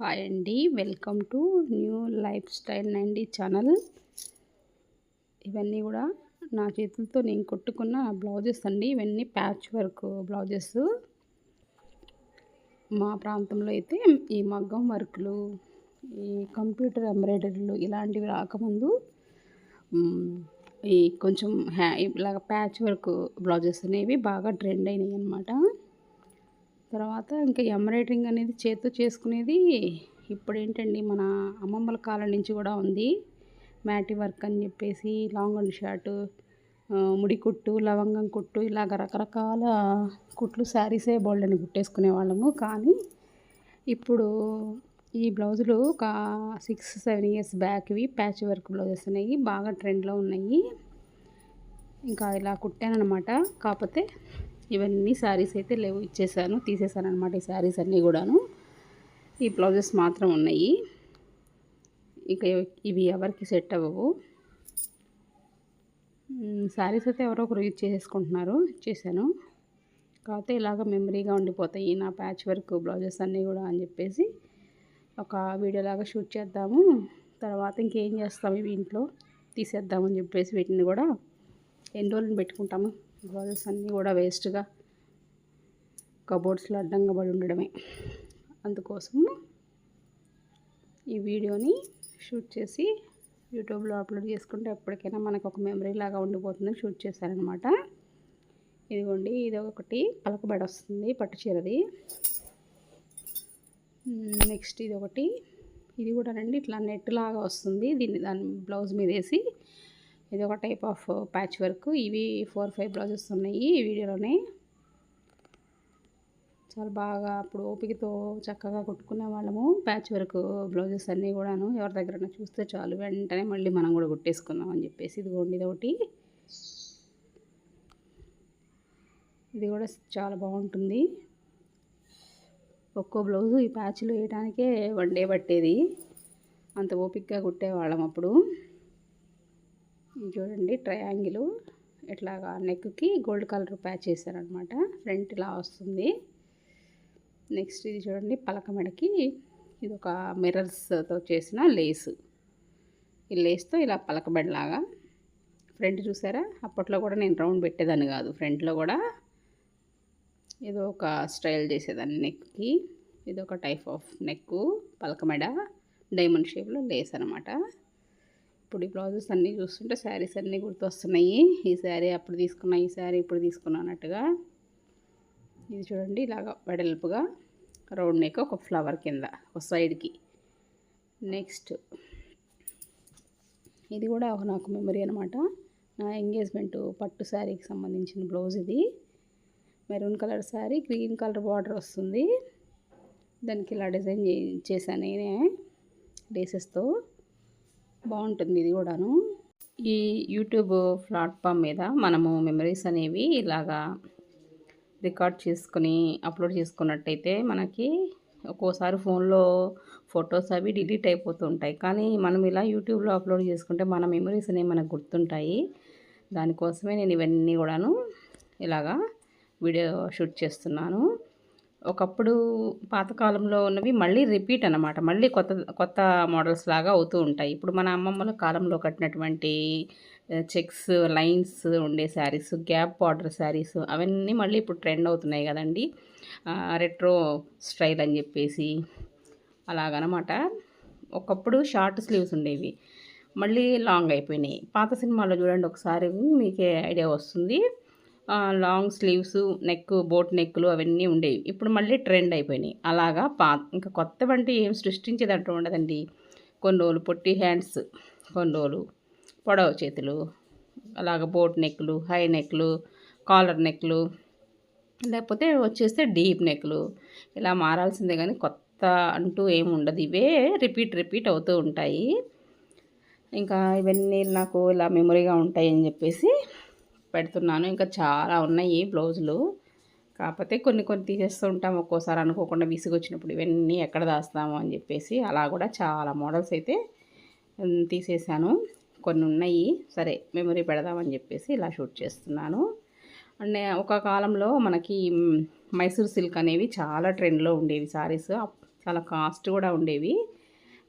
Hi అండి. Welcome to new life style అండి channel. ఇవన్నీ కూడా నా చేతులతో నేను కొట్టుకున్న బ్లౌజెస్ అండి. ఇవన్నీ ప్యాచ్ వర్క్ బ్లౌజెస్. మా ప్రాంతంలో అయితే ఈ మగ్గం వర్క్లు ఈ కంప్యూటర్ ఎంబ్రాయిడరీలు ఇలాంటివి రాకముందు ఈ కొంచెం హ్యా ఇలాగ ప్యాచ్ వర్క్ బ్లౌజెస్ అనేవి బాగా ట్రెండ్ అయినాయి అన్నమాట తర్వాత ఇంకా ఎంబ్రాయిడరింగ్ అనేది చేతితో చేసుకునేది ఇప్పుడు ఏంటండి మన అమ్మమ్మల కాలం నుంచి కూడా ఉంది. మ్యాటి వర్క్ అని చెప్పేసి లాంగ్ అండ్ షార్ట్ ముడి కుట్టు లవంగం కుట్టు ఇలాగ రకరకాల కుట్లు శారీసే బోల్డ్ అని కుట్టేసుకునే వాళ్ళము. కానీ ఇప్పుడు ఈ బ్లౌజులు ఒక సిక్స్ సెవెన్ ఇయర్స్ బ్యాక్వి ప్యాచ్ వర్క్ బ్లౌజెస్ అనేవి బాగా ట్రెండ్లో ఉన్నాయి. ఇంకా ఇలా కుట్టానమాట కాకపోతే ఇవన్నీ శారీస్ అయితే లేవు. ఇచ్చేసాను తీసేసాను అనమాట ఈ శారీస్ అన్నీ కూడాను. ఈ బ్లౌజెస్ మాత్రం ఉన్నాయి. ఇక ఇవి ఎవరికి సెట్ అవ్వవు. శారీస్ అయితే ఎవరో ఒకరు యూజ్ చేసేసుకుంటున్నారు ఇచ్చేసాను. కాకపోతే ఇలాగ మెమరీగా ఉండిపోతాయి నా ప్యాచ్ వర్క్ బ్లౌజెస్ అన్నీ కూడా అని చెప్పేసి ఒక వీడియోలాగా షూట్ చేద్దాము. తర్వాత ఇంకేం చేస్తాము ఇవి ఇంట్లో? తీసేద్దామని చెప్పేసి వీటిని కూడా ఎన్ని రోజులు పెట్టుకుంటాము? బ్లౌజెస్ అన్నీ కూడా వేస్ట్గా కబోర్డ్స్లో అడ్డంగా పడి ఉండడమే. అందుకోసం ఈ వీడియోని షూట్ చేసి యూట్యూబ్లో అప్లోడ్ చేసుకుంటే ఎప్పటికైనా మనకు ఒక మెమరీ లాగా ఉండిపోతుందని షూట్ చేశారనమాట. ఇదిగోండి ఇది ఒకటి పలకబడి వస్తుంది పట్టు చీరది. నెక్స్ట్ ఇది ఒకటి. ఇది కూడా రండి ఇట్లా నెట్ లాగా వస్తుంది. దీన్ని దాని బ్లౌజ్ మీద వేసి ఇది ఒక టైప్ ఆఫ్ ప్యాచ్ వర్క్. ఇవి ఫోర్ ఫైవ్ బ్లౌజెస్ ఉన్నాయి ఈ వీడియోలోనే. చాలా బాగా అప్పుడు ఓపికతో చక్కగా కుట్టుకునే వాళ్ళము. ప్యాచ్ వర్క్ బ్లౌజెస్ అన్నీ కూడాను ఎవరి దగ్గర చూస్తే చాలు. వెంటనే మళ్ళీ మనం కూడా కుట్టేసుకుందాం అని చెప్పేసి ఇదిగోండి ఇది ఒకటి ఇది కూడా చాలా బాగుంటుంది. ఒక్కో బ్లౌజు ఈ ప్యాచ్లు వేయడానికే వన్ డే పట్టేది. అంత ఓపిక్గా కుట్టేవాళ్ళం అప్పుడు. చూడండి ట్రయాంగిల్ ఇట్లాగా నెక్కి గోల్డ్ కలర్ ప్యాచ్ చేశారనమాట ఫ్రంట్ ఇలా వస్తుంది. నెక్స్ట్ ఇది చూడండి పలక మెడకి ఇది ఒక మిర్రర్స్తో చేసిన లేసు ఈ లేస్తో ఇలా పలక బెడలాగా ఫ్రంట్ చూసారా? అప్పట్లో కూడా నేను రౌండ్ పెట్టేదాన్ని కాదు. ఫ్రంట్లో కూడా ఏదో ఒక స్టైల్ చేసేదాన్ని నెక్కి ఇది ఒక టైప్ ఆఫ్ నెక్ పలక మెడ డైమండ్ షేప్లో లేస్ అనమాట ఇప్పుడు ఈ బ్లౌజెస్ అన్నీ చూస్తుంటే శారీస్ అన్నీ గుర్తొస్తున్నాయి. ఈ శారీ అప్పుడు తీసుకున్నా ఈ శారీ ఇప్పుడు తీసుకున్నా అన్నట్టుగా. ఇది చూడండి ఇలాగ వెడల్పుగా రౌండ్ నెక్ ఒక ఫ్లవర్ కింద ఒక సైడ్కి నెక్స్ట్ ఇది కూడా ఒక నాకు మెమరీ అనమాట నా ఎంగేజ్మెంట్ పట్టు శారీకి సంబంధించిన బ్లౌజ్ ఇది. Maroon colour sari green colour border వస్తుంది. దానికి ఇలా డిజైన్ చేశాను నేనే లేసెస్తో బాగుంటుంది ఇది కూడాను. ఈ యూట్యూబ్ ప్లాట్ఫామ్ మీద మనము మెమరీస్ అనేవి ఇలాగా రికార్డ్ చేసుకుని అప్లోడ్ చేసుకున్నట్టయితే మనకి ఒక్కోసారి ఫోన్లో ఫొటోస్ అవి డిలీట్ అయిపోతుంటాయి. కానీ మనం ఇలా యూట్యూబ్లో అప్లోడ్ చేసుకుంటే మన మెమరీస్ అనేవి మనకు గుర్తుంటాయి. దానికోసమే నేను ఇవన్నీ కూడాను ఇలాగా వీడియో షూట్ చేస్తున్నాను. ఒకప్పుడు పాతకాలంలో ఉన్నవి మళ్ళీ రిపీట్ అనమాట మళ్ళీ కొత్త కొత్త మోడల్స్ లాగా అవుతూ ఉంటాయి. ఇప్పుడు మన అమ్మమ్మల కాలంలో కట్టినటువంటి చెక్స్ లైన్స్ ఉండే శారీస్ గ్యాప్ బార్డర్ శారీస్ అవన్నీ మళ్ళీ ఇప్పుడు ట్రెండ్ అవుతున్నాయి కదండి. రెట్రో స్టైల్ అని చెప్పేసి అలాగనమాట. ఒకప్పుడు షార్ట్ స్లీవ్స్ ఉండేవి. మళ్ళీ లాంగ్ అయిపోయినాయి. పాత సినిమాలో చూడండి ఒకసారి మీకే ఐడియా వస్తుంది. లాంగ్ స్లీవ్స్ నెక్ బోట్ నెక్లు అవన్నీ ఉండేవి. ఇప్పుడు మళ్ళీ ట్రెండ్ అయిపోయినాయి. అలాగా పా ఇంకా కొత్త వంటి ఏం సృష్టించేదంటూ ఉండదండి. కొన్ని రోజులు పొట్టి హ్యాండ్స్ కొన్ని రోజులు పొడవ చేతులు అలాగ బోట్ నెక్లు హై నెక్లు కాలర్ నెక్లు లేకపోతే వచ్చేస్తే డీప్ నెక్లు ఇలా మారాల్సిందే కానీ కొత్త అంటూ ఏమి ఉండదు. ఇవే రిపీట్ రిపీట్ అవుతూ ఉంటాయి. ఇంకా ఇవన్నీ నాకు ఇలా మెమొరీగా ఉంటాయి అని చెప్పేసి పెడుతున్నాను. ఇంకా చాలా ఉన్నాయి బ్లౌజులు. కాకపోతే కొన్ని కొన్ని తీసేస్తూ ఉంటాం. ఒక్కోసారి అనుకోకుండా విసిగొచ్చినప్పుడు ఇవన్నీ ఎక్కడ దాస్తాము అని చెప్పేసి అలా కూడా చాలా మోడల్స్ అయితే తీసేసాను కొన్ని ఉన్నాయి. సరే మెమరీ పెడదామని చెప్పేసి ఇలా షూట్ చేస్తున్నాను. అండ్ ఒక కాలంలో మనకి మైసూర్ సిల్క్ అనేవి చాలా ట్రెండ్లో ఉండేవి. సారీస్ చాలా కాస్ట్ కూడా ఉండేవి.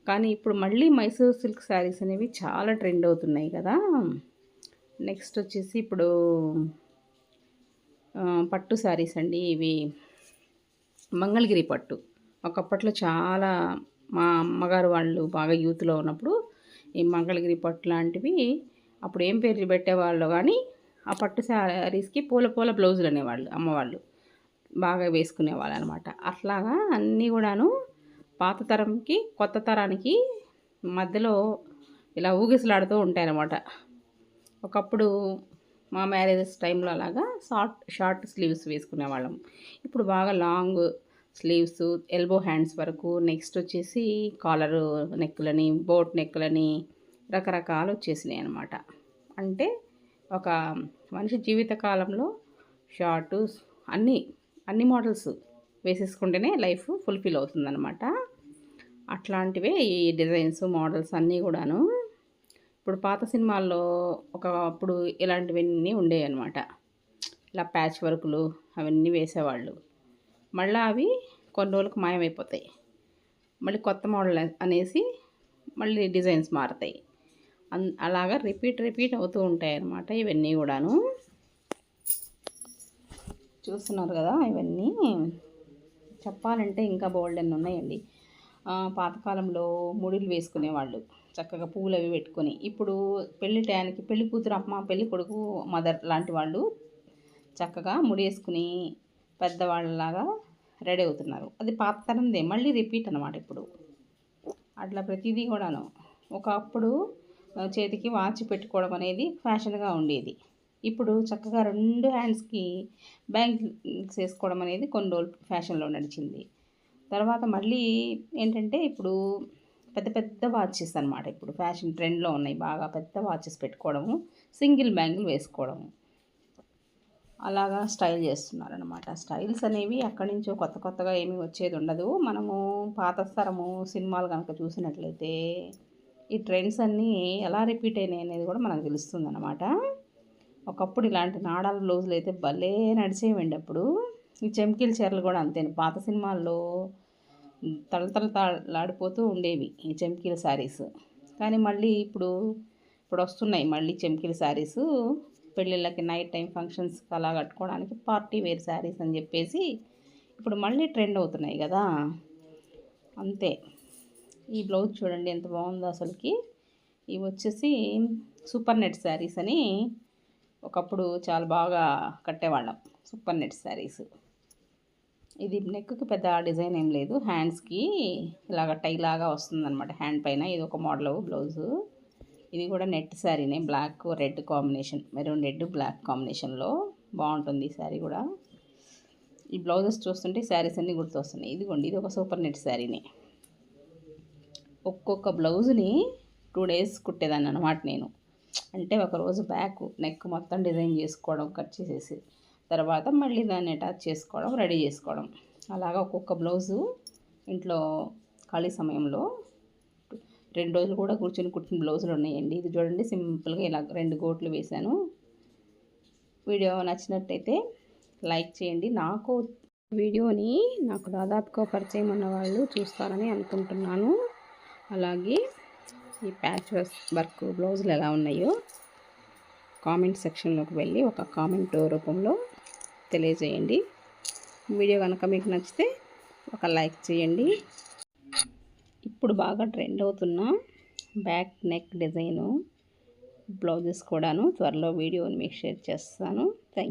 కానీ ఇప్పుడు మళ్ళీ మైసూర్ సిల్క్ శారీస్ అనేవి చాలా ట్రెండ్ అవుతున్నాయి కదా. నెక్స్ట్ వచ్చేసి ఇప్పుడు పట్టు శారీస్ అండి. ఇవి మంగళగిరి పట్టు. ఒకప్పట్లో చాలా మా అమ్మగారు వాళ్ళు బాగా యూత్లో ఉన్నప్పుడు ఈ మంగళగిరి పట్టు లాంటివి అప్పుడు ఏం పేర్లు పెట్టేవాళ్ళు కానీ ఆ పట్టు శారీస్కి పూల పూల బ్లౌజులు అనేవాళ్ళు అమ్మవాళ్ళు బాగా వేసుకునేవాళ్ళు అనమాట అట్లాగా అన్నీ కూడాను పాత తరంకి కొత్త తరానికి మధ్యలో ఇలా ఊగిసలాడుతూ ఉంటాయన్నమాట. ఒకప్పుడు మా మ్యారేజెస్ టైంలో అలాగా షార్ట్ షార్ట్ స్లీవ్స్ వేసుకునేవాళ్ళం. ఇప్పుడు బాగా లాంగ్ స్లీవ్స్ ఎల్బో హ్యాండ్స్ వరకు నెక్స్ట్ వచ్చేసి కాలర్ నెక్కులని బోట్ నెక్కులని రకరకాలు వచ్చేసినాయి అనమాట అంటే ఒక మనిషి జీవితకాలంలో షార్ట్ అన్నీ అన్ని మోడల్స్ వేసేసుకుంటేనే లైఫ్ ఫుల్ఫిల్ అవుతుందన్నమాట. అట్లాంటివే ఈ డిజైన్స్ మోడల్స్ అన్నీ కూడాను ఇప్పుడు పాత సినిమాల్లో ఒకప్పుడు ఇలాంటివన్నీ ఉండేవి అనమాట ఇలా ప్యాచ్ వర్కులు అవన్నీ వేసేవాళ్ళు. మళ్ళీ అవి కొన్ని రోజులకు మాయమైపోతాయి. మళ్ళీ కొత్త మోడల్ అనేసి మళ్ళీ డిజైన్స్ మారుతాయి. అన్ అలాగా రిపీట్ రిపీట్ అవుతూ ఉంటాయి అన్నమాట ఇవన్నీ కూడాను. చూస్తున్నారు కదా ఇవన్నీ. చెప్పాలంటే ఇంకా బోల్డెన్ ఉన్నాయండి. పాతకాలంలో ముడులు వేసుకునేవాళ్ళు. చక్కగా పువ్వులు అవి పెట్టుకొని. ఇప్పుడు పెళ్ళి టయానికి పెళ్ళి కూతురు అమ్మ పెళ్ళి కొడుకు మదర్ లాంటి వాళ్ళు చక్కగా ముడి వేసుకుని పెద్దవాళ్ళలాగా రెడీ అవుతున్నారు. అది పాత తరందే మళ్ళీ రిపీట్ అనమాట ఇప్పుడు. అట్లా ప్రతిదీ కూడాను. ఒకప్పుడు చేతికి వాచ్ పెట్టుకోవడం అనేది ఫ్యాషన్గా ఉండేది. ఇప్పుడు చక్కగా రెండు హ్యాండ్స్కి బ్యాంగిల్స్ వేసుకోవడం అనేది కొన్ని రోజులు ఫ్యాషన్లో నడిచింది. తర్వాత మళ్ళీ ఏంటంటే ఇప్పుడు పెద్ద పెద్ద వాచెస్ అనమాట ఇప్పుడు ఫ్యాషన్ ట్రెండ్లో ఉన్నాయి. బాగా పెద్ద వాచెస్ పెట్టుకోవడము సింగిల్ బ్యాంగిల్ వేసుకోవడము. అలాగా స్టైల్ చేస్తున్నారనమాట స్టైల్స్ అనేవి అక్కడి నుంచో కొత్త కొత్తగా ఏమీ వచ్చేది ఉండదు. మనము పాత తరము సినిమాలు కనుక చూసినట్లయితే ఈ ట్రెండ్స్ అన్నీ ఎలా రిపీట్ అయినాయి అనేది కూడా మనకు తెలుస్తుంది అనమాట ఒకప్పుడు ఇలాంటి నాడాల బ్లౌజులు అయితే భలే నడిచేవండి అప్పుడు. ఈ చెమ్కిల్ చీరలు కూడా అంతే పాత సినిమాల్లో తలతల ఉండేవి ఈ చెంకీల శారీస్. కానీ మళ్ళీ ఇప్పుడు ఇప్పుడు వస్తున్నాయి మళ్ళీ చెంకీల శారీస్. పెళ్ళిళ్ళకి నైట్ టైం ఫంక్షన్స్కి అలా కట్టుకోవడానికి పార్టీ వేర్ శారీస్ అని చెప్పేసి ఇప్పుడు మళ్ళీ ట్రెండ్ అవుతున్నాయి కదా. అంతే. ఈ బ్లౌజ్ చూడండి ఎంత బాగుందో అసలుకి. ఇవి వచ్చేసి సూపర్ నెట్ శారీస్ అని ఒకప్పుడు చాలా బాగా కట్టేవాళ్ళం. Super net saris. ఇది నెక్కి పెద్ద డిజైన్ ఏం లేదు. హ్యాండ్స్కి ఇలాగ టై లాగా వస్తుందన్నమాట. హ్యాండ్ పైన ఇది ఒక మోడల్ బ్లౌజు ఇది కూడా net శారీనే black red combination maroon red black కాంబినేషన్లో బాగుంటుంది ఈ శారీ కూడా. ఈ బ్లౌజెస్ చూస్తుంటే శారీస్ అన్నీ గుర్తొస్తున్నాయి. ఇదిగోండి ఇది ఒక సూపర్ నెట్ శారీనే ఒక్కొక్క బ్లౌజ్ని టూ డేస్ కుట్టేదాన్ని అనమాట నేను. అంటే ఒకరోజు బ్యాక్ నెక్ మొత్తం డిజైన్ చేసుకోవడం కట్ చేసేసి. తర్వాత మళ్ళీ దాన్ని అటాచ్ చేసుకోవడం రెడీ చేసుకోవడం. అలాగా ఒక్కొక్క బ్లౌజు ఇంట్లో ఖాళీ సమయంలో రెండు రోజులు కూడా కూర్చొని కుట్టిన బ్లౌజులు ఉన్నాయండి. ఇది చూడండి సింపుల్గా ఇలా రెండు గోట్లు వేశాను. వీడియో నచ్చినట్టయితే లైక్ చేయండి. నాకు వీడియోని నాకు దాదాపుగా పరిచయం ఉన్న వాళ్ళు చూస్తారని అనుకుంటున్నాను. అలాగే ఈ ప్యాచ్ వర్క్ బ్లౌజులు ఎలా ఉన్నాయో కామెంట్ సెక్షన్లోకి వెళ్ళి ఒక కామెంట్ రూపంలో తెలియజేయండి. వీడియో కనుక మీకు నచ్చితే ఒక లైక్ చేయండి. ఇప్పుడు బాగా ట్రెండ్ అవుతున్న బ్యాక్ నెక్ డిజైను బ్లౌజెస్ కూడాను. త్వరలో వీడియోని మీకు షేర్ చేస్తాను. థ్యాంక్